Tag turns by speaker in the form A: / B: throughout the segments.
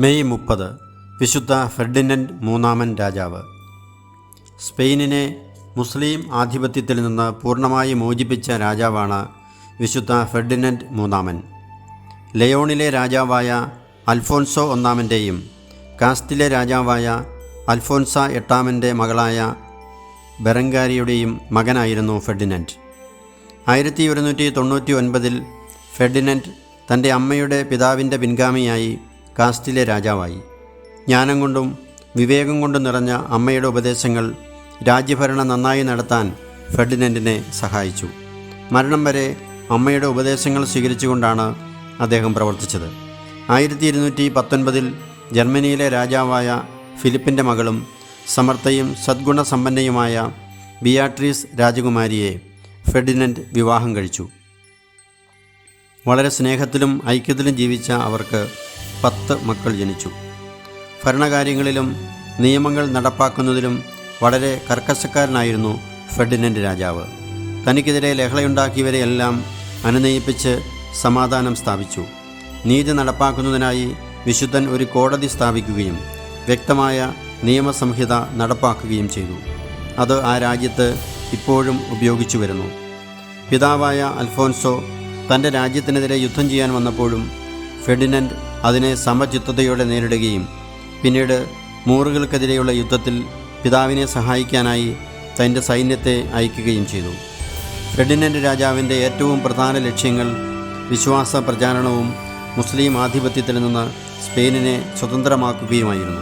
A: May മുപ്പത് വിശുദ്ധ Ferdinand മൂന്നാമൻ രാജാവ്. സ്പെയിനിനെ മുസ്ലിം ആധിപത്യത്തിൽ നിന്ന് പൂർണമായി മോചിപ്പിച്ച രാജാവാണ് വിശുദ്ധ ഫെർഡിനൻഡ് മൂന്നാമൻ. ലയോണിലെ രാജാവായ അൽഫോൻസോ ഒന്നാമന്റെയും കാസ്റ്റിലെ രാജാവായ അൽഫോൻസ എട്ടാമന്റെ മകളായ ബെറങ്കാരിയുടെയും മകനായിരുന്നു ഫെർഡിനൻഡ്. ആയിരത്തി ഒരുന്നൂറ്റി തൊണ്ണൂറ്റി ഒൻപതിൽ ഫെർഡിനൻഡ് തന്റെ അമ്മയുടെ പിതാവിന്റെ പിൻഗാമിയായി കാസ്റ്റിലെ രാജാവായി. ജ്ഞാനം കൊണ്ടും വിവേകം കൊണ്ടും നിറഞ്ഞ അമ്മയുടെ ഉപദേശങ്ങൾ രാജ്യഭരണം നന്നായി നടത്താൻ ഫെർഡിനൻഡിനെ സഹായിച്ചു. മരണം വരെ അമ്മയുടെ ഉപദേശങ്ങൾ സ്വീകരിച്ചുകൊണ്ടാണ് അദ്ദേഹം പ്രവർത്തിച്ചത്. ആയിരത്തി ഇരുന്നൂറ്റി പത്തൊൻപതിൽ ജർമ്മനിയിലെ രാജാവായ ഫിലിപ്പിന്റെ മകളും സമർത്ഥയും സദ്ഗുണസമ്പന്നയുമായ ബിയാട്രീസ് രാജകുമാരിയെ ഫെർഡിനൻഡ് വിവാഹം കഴിച്ചു. വളരെ സ്നേഹത്തിലും ഐക്യത്തിലും ജീവിച്ച അവർക്ക് പത്ത് മക്കൾ ജനിച്ചു. ഭരണകാര്യങ്ങളിലും നിയമങ്ങൾ നടപ്പാക്കുന്നതിലും വളരെ കർക്കശക്കാരനായിരുന്നു ഫെഡിനന്റ് രാജാവ്. തനിക്കെതിരെ ലഹളയുണ്ടാക്കിയവരെയെല്ലാം അനുനയിപ്പിച്ച് സമാധാനം സ്ഥാപിച്ചു. നീതി നടപ്പാക്കുന്നതിനായി വിശുദ്ധൻ ഒരു കോടതി സ്ഥാപിക്കുകയും വ്യക്തമായ നിയമസംഹിത നടപ്പാക്കുകയും ചെയ്തു. അത് ആ രാജ്യത്ത് ഇപ്പോഴും ഉപയോഗിച്ചു വരുന്നു. പിതാവായ അൽഫോൻസോ തന്റെ രാജ്യത്തിനെതിരെ യുദ്ധം ചെയ്യാൻ വന്നപ്പോഴും ഫെഡിനൻഡ് അതിനെ സമചിത്തതയോടെ നേരിടുകയും പിന്നീട് മൂറുകൾക്കെതിരെയുള്ള യുദ്ധത്തിൽ പിതാവിനെ സഹായിക്കാനായി തന്റെ സൈന്യത്തെ അയക്കുകയും ചെയ്തു. ഫെഡിനന്റ് രാജാവിന്റെ ഏറ്റവും പ്രധാന ലക്ഷ്യങ്ങൾ വിശ്വാസ പ്രചാരണവും മുസ്ലിം ആധിപത്യത്തിൽ നിന്ന് സ്പെയിനിനെ സ്വതന്ത്രമാക്കുകയുമായിരുന്നു.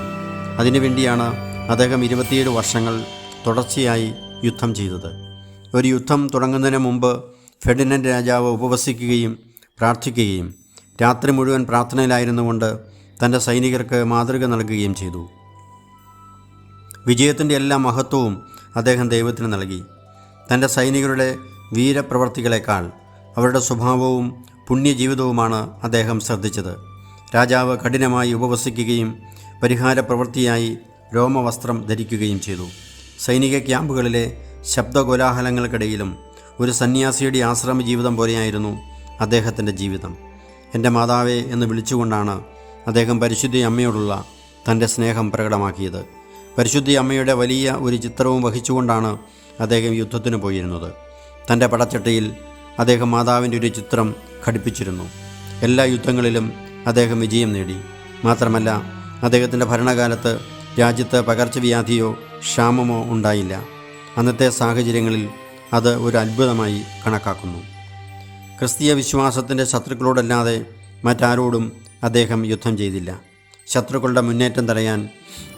A: അതിനുവേണ്ടിയാണ് അദ്ദേഹം ഇരുപത്തിയേഴ് വർഷങ്ങൾ തുടർച്ചയായി യുദ്ധം ചെയ്തത്. ഒരു യുദ്ധം തുടങ്ങുന്നതിന് മുമ്പ് ഫെഡിനന്റ് രാജാവ് ഉപവസിക്കുകയും പ്രാർത്ഥിക്കുകയും രാത്രി മുഴുവൻ പ്രാർത്ഥനയിലായിരുന്നുകൊണ്ട് തന്റെ സൈനികർക്ക് മാതൃക നൽകുകയും ചെയ്തു. വിജയത്തിന്റെ എല്ലാ മഹത്വവും അദ്ദേഹം ദൈവത്തിന് നൽകി. തന്റെ സൈനികരുടെ വീരപ്രവർത്തികളെക്കാൾ അവരുടെ സ്വഭാവവും പുണ്യജീവിതവുമാണ് അദ്ദേഹം ശ്രദ്ധിച്ചത്. രാജാവ് കഠിനമായി ഉപവസിക്കുകയും പരിഹാര പ്രവൃത്തിയായി രോമവസ്ത്രം ധരിക്കുകയും ചെയ്തു. സൈനിക ക്യാമ്പുകളിലെ ശബ്ദകോലാഹലങ്ങൾക്കിടയിലും ഒരു സന്യാസിയുടെ ആശ്രമ ജീവിതം പോലെയായിരുന്നു അദ്ദേഹത്തിന്റെ ജീവിതം. എന്റെ മാതാവേ എന്ന് വിളിച്ചുകൊണ്ടാണ് അദ്ദേഹം പരിശുദ്ധി അമ്മയോടുള്ള തന്റെ സ്നേഹം പ്രകടമാക്കിയത്. പരിശുദ്ധി അമ്മയുടെ വലിയ ഒരു ചിത്രവും വഹിച്ചുകൊണ്ടാണ് അദ്ദേഹം യുദ്ധത്തിന് പോയിരുന്നത്. തന്റെ പടച്ചട്ടയിൽ അദ്ദേഹം മാതാവിന്റെ ഒരു ചിത്രം ഘടിപ്പിച്ചിരുന്നു. എല്ലാ യുദ്ധങ്ങളിലും അദ്ദേഹം വിജയം നേടി. മാത്രമല്ല അദ്ദേഹത്തിന്റെ ഭരണകാലത്ത് രാജ്യത്ത് പകർച്ചവ്യാധിയോ ക്ഷാമമോ ഉണ്ടായില്ല. അന്നത്തെ സാഹചര്യങ്ങളിൽ അത് ഒരു അത്ഭുതമായി കണക്കാക്കുന്നു. ക്രിസ്തീയ വിശ്വാസത്തിന്റെ ശത്രുക്കളോടല്ലാതെ മറ്റാരോടും അദ്ദേഹം യുദ്ധം ചെയ്തില്ല. ശത്രുക്കളുടെ മുന്നേറ്റം തടയാൻ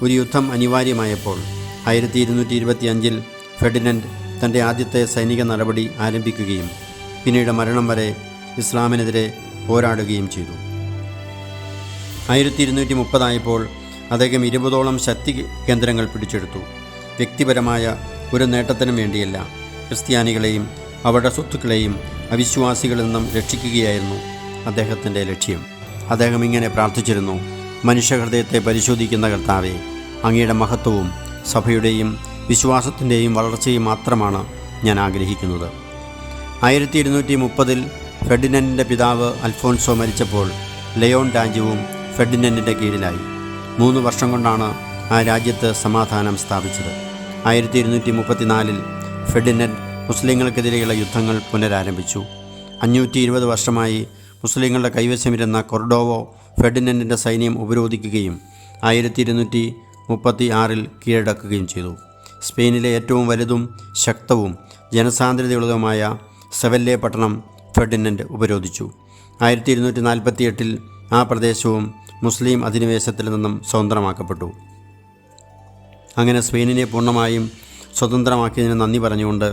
A: ഒരു യുദ്ധം അനിവാര്യമായപ്പോൾ ആയിരത്തി ഇരുന്നൂറ്റി ഇരുപത്തി അഞ്ചിൽ ഫെഡിനൻഡ് തന്റെ ആദ്യത്തെ സൈനിക നടപടി ആരംഭിക്കുകയും പിന്നീട് മരണം വരെ ഇസ്ലാമിനെതിരെ പോരാടുകയും ചെയ്തു. ആയിരത്തി ഇരുന്നൂറ്റി മുപ്പതായപ്പോൾ അദ്ദേഹം ഇരുപതോളം ശക്തി കേന്ദ്രങ്ങൾ പിടിച്ചെടുത്തു. വ്യക്തിപരമായ ഒരു നേട്ടത്തിനും വേണ്ടിയല്ല ക്രിസ്ത്യാനികളെയും അവരുടെ സ്വത്തുക്കളെയും അവിശ്വാസികളിൽ നിന്നും രക്ഷിക്കുകയായിരുന്നു അദ്ദേഹത്തിന്റെ ലക്ഷ്യം. അദ്ദേഹം ഇങ്ങനെ പ്രാർത്ഥിച്ചിരുന്നു മനുഷ്യഹൃദയത്തെ പരിശോധിക്കുന്ന കർത്താവെ അങ്ങയുടെ മഹത്വവും സഭയുടെയും വിശ്വാസത്തിന്റെയും വളർച്ചയും മാത്രമാണ് ഞാൻ ആഗ്രഹിക്കുന്നത്. ആയിരത്തി ഇരുന്നൂറ്റി മുപ്പതിൽ ഫെഡിനൻഡിന്റെ പിതാവ് അൽഫോൻസോ മരിച്ചപ്പോൾ ലയോൺ രാജ്യവും ഫെഡിനൻഡിന്റെ കീഴിലായി. മൂന്ന് വർഷം കൊണ്ടാണ് ആ രാജ്യത്ത് സമാധാനം സ്ഥാപിച്ചത്. ആയിരത്തി ഇരുന്നൂറ്റി മുപ്പത്തിനാലിൽ ഫെഡിനൻഡ് മുസ്ലിങ്ങൾക്കെതിരെയുള്ള യുദ്ധങ്ങൾ പുനരാരംഭിച്ചു. അഞ്ഞൂറ്റി ഇരുപത് വർഷമായി മുസ്ലിങ്ങളുടെ കൈവശമിരുന്ന കൊർഡോവോ ഫെഡിനൻഡിന്റെ സൈന്യം ഉപരോധിക്കുകയും ആയിരത്തി ഇരുന്നൂറ്റി മുപ്പത്തി ആറിൽ കീഴടക്കുകയും ചെയ്തു. സ്പെയിനിലെ ഏറ്റവും വലുതും ശക്തവും ജനസാന്ദ്രതയുള്ളതുമായ സെവല്ലെ പട്ടണം ഫെഡിനൻഡ് ഉപരോധിച്ചു. ആയിരത്തി ഇരുന്നൂറ്റി നാൽപ്പത്തി എട്ടിൽ ആ പ്രദേശവും മുസ്ലിം അധിനിവേശത്തിൽ നിന്നും സ്വതന്ത്രമാക്കപ്പെട്ടു. അങ്ങനെ സ്പെയിനിനെ പൂർണമായും സ്വതന്ത്രമാക്കിയതിന് നന്ദി പറഞ്ഞുകൊണ്ട്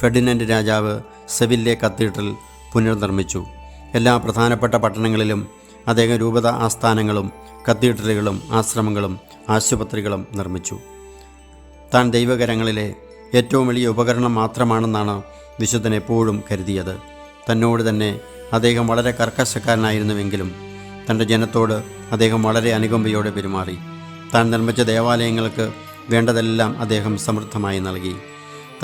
A: ഫെഡിനൻഡ് രാജാവ് സെവില്ലെ കത്തീഡ്രൽ പുനർനിർമ്മിച്ചു. എല്ലാ പ്രധാനപ്പെട്ട പട്ടണങ്ങളിലും അദ്ദേഹം രൂപത ആസ്ഥാനങ്ങളും കത്തീഡ്രലുകളും ആശ്രമങ്ങളും ആശുപത്രികളും നിർമ്മിച്ചു. താൻ ദൈവകരങ്ങളിലെ ഏറ്റവും വലിയ ഉപകരണം മാത്രമാണെന്നാണ് വിശുദ്ധൻ എപ്പോഴും കരുതിയത്. തന്നോട് തന്നെ അദ്ദേഹം വളരെ കർക്കശക്കാരനായിരുന്നുവെങ്കിലും തന്റെ ജനത്തോട് അദ്ദേഹം വളരെ അനുകമ്പയോടെ പെരുമാറി. താൻ നിർമ്മിച്ച ദേവാലയങ്ങൾക്ക് വേണ്ടതെല്ലാം അദ്ദേഹം സമൃദ്ധമായി നൽകി.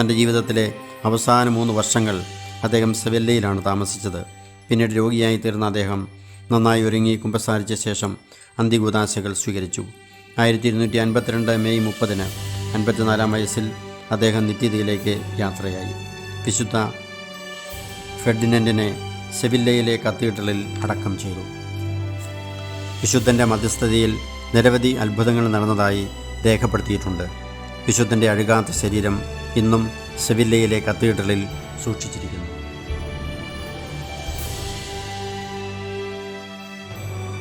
A: തന്റെ ജീവിതത്തിലെ അവസാന മൂന്ന് വർഷങ്ങൾ അദ്ദേഹം സെവല്ലയിലാണ് താമസിച്ചത്. പിന്നീട് രോഗിയായി തീർന്ന അദ്ദേഹം നന്നായി ഒരുങ്ങി കുമ്പസാരിച്ച ശേഷം അന്തികൂതാശകൾ സ്വീകരിച്ചു. ആയിരത്തി ഇരുന്നൂറ്റി അൻപത്തിരണ്ട് മെയ് മുപ്പതിന് അൻപത്തിനാലാം വയസ്സിൽ അദ്ദേഹം നിത്യതയിലേക്ക് യാത്രയായി. വിശുദ്ധ ഫെഡിനന്റിനെ സെവില്ലയിലെ കത്തീഡ്രലിൽ അടക്കം ചെയ്തു. വിശുദ്ധന്റെ മധ്യസ്ഥതയിൽ നിരവധി അത്ഭുതങ്ങൾ നടന്നതായി രേഖപ്പെടുത്തിയിട്ടുണ്ട്. വിശുദ്ധന്റെ അഴുകാത്ത ശരീരം ഇന്നും സെവില്ലയിലെ കത്തീഡ്രലിൽ സൂക്ഷിച്ചിരിക്കുന്നു.